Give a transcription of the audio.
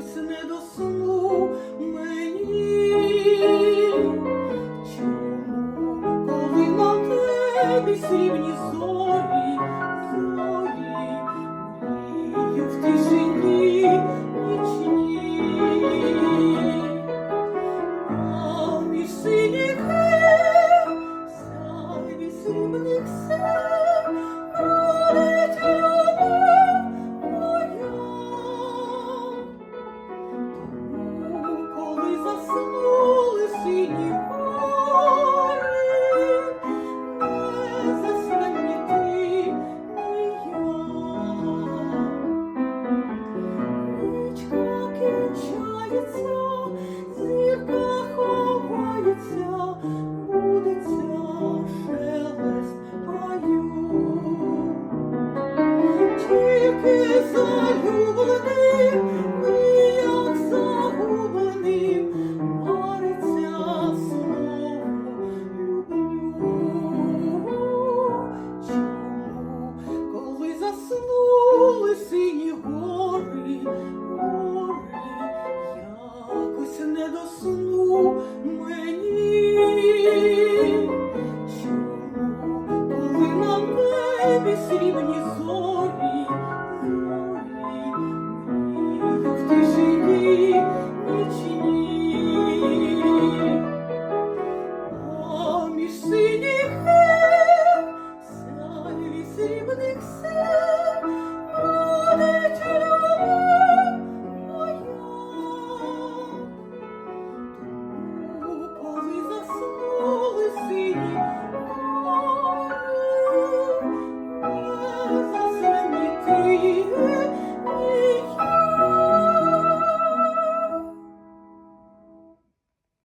якось не до сну мені, чому коли на тебе срібні су. коли заснули сині гори, не заснем зірка ховається, будеться шелест раю. Тільки залюблений не до сну мені, чому коли на небі срібні сон.